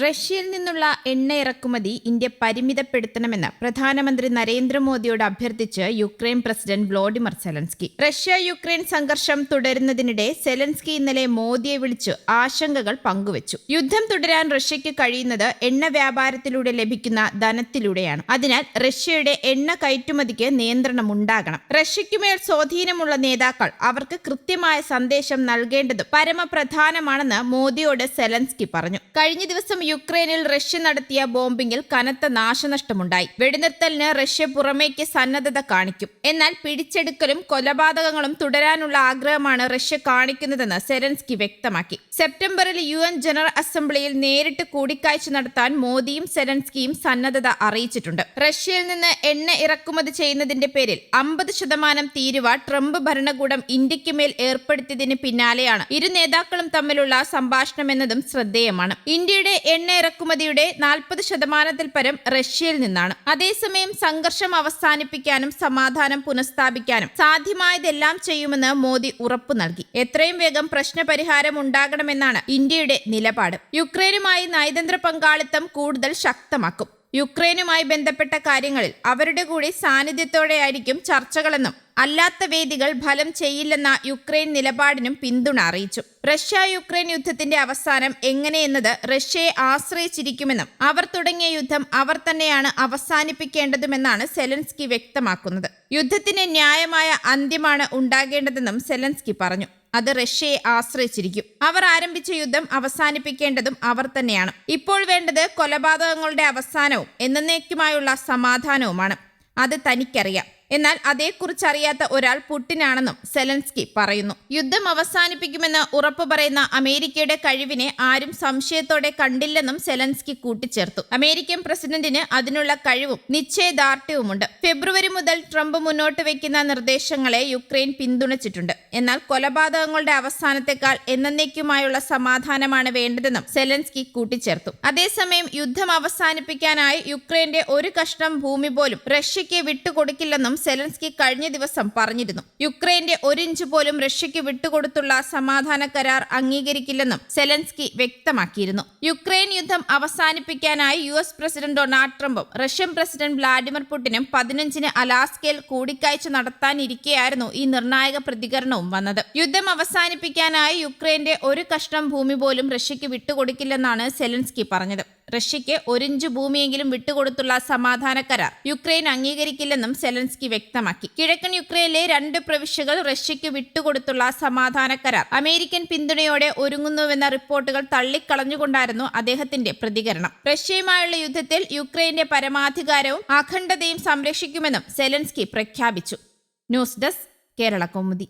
റഷ്യയിൽ നിന്നുള്ള എണ്ണ ഇറക്കുമതി ഇന്ത്യ പരിമിതപ്പെടുത്തണമെന്ന് പ്രധാനമന്ത്രി നരേന്ദ്രമോദിയോട് അഭ്യർത്ഥിച്ച് Ukraine president Volodymyr Zelensky. Russia Ukraine സംഘർഷം തുടരുന്നതിനിടെ സെലൻസ്കി ഇന്നലെ മോദിയെ വിളിച്ച് ആശങ്കകൾ പങ്കുവച്ചു. യുദ്ധം തുടരാൻ റഷ്യയ്ക്ക് കഴിയുന്നത് എണ്ണ വ്യാപാരത്തിലൂടെ ലഭിക്കുന്ന ധനത്തിലൂടെയാണ്. അതിനാൽ റഷ്യയുടെ എണ്ണ കയറ്റുമതിക്ക് നിയന്ത്രണം ഉണ്ടാകണം. റഷ്യയ്ക്കുമേൽ സ്വാധീനമുള്ള നേതാക്കൾ അവർക്ക് കൃത്യമായ സന്ദേശം നൽകേണ്ടത് പരമപ്രധാനമാണെന്ന് മോദിയോട് സെലൻസ്കി പറഞ്ഞു. കഴിഞ്ഞ ദിവസം യുക്രൈനിൽ റഷ്യ നടത്തിയ ബോംബിംഗിൽ കനത്ത നാശനഷ്ടമുണ്ടായി. വെടിനിർത്തലിന് റഷ്യ പുറമേക്ക് സന്നദ്ധത കാണിക്കും. എന്നാൽ പിടിച്ചെടുക്കലും കൊലപാതകങ്ങളും തുടരാനുള്ള ആഗ്രഹമാണ് റഷ്യ കാണിക്കുന്നതെന്ന് സെറൻസ്കി വ്യക്തമാക്കി. സെപ്റ്റംബറിൽ യു എൻ ജനറൽ അസംബ്ലിയിൽ നേരിട്ട് കൂടിക്കാഴ്ച നടത്താൻ മോദിയും സെരൻസ്കിയും സന്നദ്ധത അറിയിച്ചിട്ടുണ്ട്. റഷ്യയിൽ നിന്ന് എണ്ണ ഇറക്കുമതി ചെയ്യുന്നതിന്റെ പേരിൽ അമ്പത് ശതമാനം തീരുവ ട്രംപ് ഭരണകൂടം ഇന്ത്യയ്ക്ക് മേൽ ഏർപ്പെടുത്തിയതിന് പിന്നാലെയാണ്. ഇരു നേതാക്കളും തമ്മിലുള്ള സംഭാഷണം എന്നതും ശ്രദ്ധേയമാണ്. ഇന്ത്യയുടെ എണ്ണ ഇറക്കുമതിയുടെ നാൽപ്പത് ശതമാനത്തിൽ പരം റഷ്യയിൽ നിന്നാണ്. അതേസമയം സംഘർഷം അവസാനിപ്പിക്കാനും സമാധാനം പുനഃസ്ഥാപിക്കാനും സാധ്യമായതെല്ലാം ചെയ്യുമെന്ന് മോദി ഉറപ്പു നൽകി. എത്രയും വേഗം പ്രശ്നപരിഹാരം ഉണ്ടാകണമെന്നാണ് ഇന്ത്യയുടെ നിലപാട്. യുക്രൈനുമായി നയതന്ത്ര പങ്കാളിത്തം കൂടുതൽ ശക്തമാക്കും. യുക്രൈനുമായി ബന്ധപ്പെട്ട കാര്യങ്ങളിൽ അവരുടെ കൂടി സാന്നിധ്യത്തോടെയായിരിക്കും ചർച്ചകളെന്നും അല്ലാത്ത വേദികൾ ഫലം ചെയ്യില്ലെന്ന യുക്രൈൻ നിലപാടിനും പിന്തുണ അറിയിച്ചു. റഷ്യ യുക്രൈൻ യുദ്ധത്തിന്റെ അവസാനം എങ്ങനെയെന്നത് റഷ്യയെ ആശ്രയിച്ചിരിക്കുമെന്നും അവർ തുടങ്ങിയ യുദ്ധം അവർ തന്നെയാണ് അവസാനിപ്പിക്കേണ്ടതുമെന്നാണ് സെലൻസ്കി വ്യക്തമാക്കുന്നത്. യുദ്ധത്തിന് ന്യായമായ അന്ത്യമാണ് ഉണ്ടാകേണ്ടതെന്നും സെലൻസ്കി പറഞ്ഞു. അത് റഷ്യയെ ആശ്രയിച്ചിരിക്കും. അവർ ആരംഭിച്ച യുദ്ധം അവസാനിപ്പിക്കേണ്ടതും അവർ തന്നെയാണ്. ഇപ്പോൾ വേണ്ടത് കൊലപാതകങ്ങളുടെ അവസാനവും എന്നേക്കുമായുള്ള സമാധാനവുമാണ്. അത് തനിക്കറിയാം. എന്നാൽ അതേക്കുറിച്ച് അറിയാത്ത ഒരാൾ പുട്ടിനാണെന്നും സെലൻസ്കി പറയുന്നു. യുദ്ധം അവസാനിപ്പിക്കുമെന്ന് ഉറപ്പു പറയുന്ന അമേരിക്കയുടെ കഴിവിനെ ആരും സംശയത്തോടെ കണ്ടില്ലെന്നും സെലൻസ്കി കൂട്ടിച്ചേർത്തു. അമേരിക്കൻ പ്രസിഡന്റിന് അതിനുള്ള കഴിവും നിശ്ചയദാർഢ്യവുമുണ്ട്. ഫെബ്രുവരി മുതൽ ട്രംപ് മുന്നോട്ട് വയ്ക്കുന്ന നിർദ്ദേശങ്ങളെ യുക്രൈൻ പിന്തുണച്ചിട്ടുണ്ട്. എന്നാൽ കൊലപാതകങ്ങളുടെ അവസാനത്തെക്കാൾ എന്നേക്കുമായുള്ള സമാധാനമാണ് വേണ്ടതെന്നും സെലൻസ്കി കൂട്ടിച്ചേർത്തു. അതേസമയം യുദ്ധം അവസാനിപ്പിക്കാനായി യുക്രൈന്റെ ഒരു കഷ്ണം ഭൂമി പോലും റഷ്യയ്ക്ക് വിട്ടുകൊടുക്കില്ലെന്നും സെലൻസ്കി കഴിഞ്ഞ ദിവസം പറഞ്ഞിരുന്നു. യുക്രൈന്റെ ഒരിഞ്ച് പോലും റഷ്യയ്ക്ക് വിട്ടുകൊടുത്തുള്ള സമാധാന കരാർ അംഗീകരിക്കില്ലെന്നും സെലൻസ്കി വ്യക്തമാക്കിയിരുന്നു. യുക്രൈൻ യുദ്ധം അവസാനിപ്പിക്കാനായി യു എസ് പ്രസിഡന്റ് ഡൊണാൾഡ് ട്രംപും റഷ്യൻ പ്രസിഡന്റ് വ്ളാഡിമിർ പുടിനും പതിനഞ്ചിന് അലാസ്കയിൽ കൂടിക്കാഴ്ച നടത്താനിരിക്കെയായിരുന്നു ഈ നിർണായക പ്രതികരണവും. വന്നത്. യുദ്ധം അവസാനിപ്പിക്കാനായി യുക്രൈന്റെ ഒരു കഷ്ടം ഭൂമി പോലും റഷ്യയ്ക്ക് വിട്ടുകൊടുക്കില്ലെന്നാണ് സെലൻസ്കി പറഞ്ഞത്. റഷ്യയ്ക്ക് ഒരിഞ്ച് ഭൂമിയെങ്കിലും വിട്ടുകൊടുത്തുള്ള സമാധാന കരാർ യുക്രൈൻ അംഗീകരിക്കില്ലെന്നും സെലൻസ്കി വ്യക്തമാക്കി. കിഴക്കൻ യുക്രൈനിലെ രണ്ട് പ്രവിശ്യകൾ റഷ്യയ്ക്ക് വിട്ടുകൊടുത്തുള്ള സമാധാന കരാർ അമേരിക്കൻ പിന്തുണയോടെ ഒരുങ്ങുന്നുവെന്ന റിപ്പോർട്ടുകൾ തള്ളിക്കളഞ്ഞുകൊണ്ടായിരുന്നു അദ്ദേഹത്തിന്റെ പ്രതികരണം. റഷ്യയുമായുള്ള യുദ്ധത്തിൽ യുക്രൈന്റെ പരമാധികാരവും അഖണ്ഡതയും സംരക്ഷിക്കുമെന്നും സെലൻസ്കി പ്രഖ്യാപിച്ചു. News desk Kerala Kaumudi.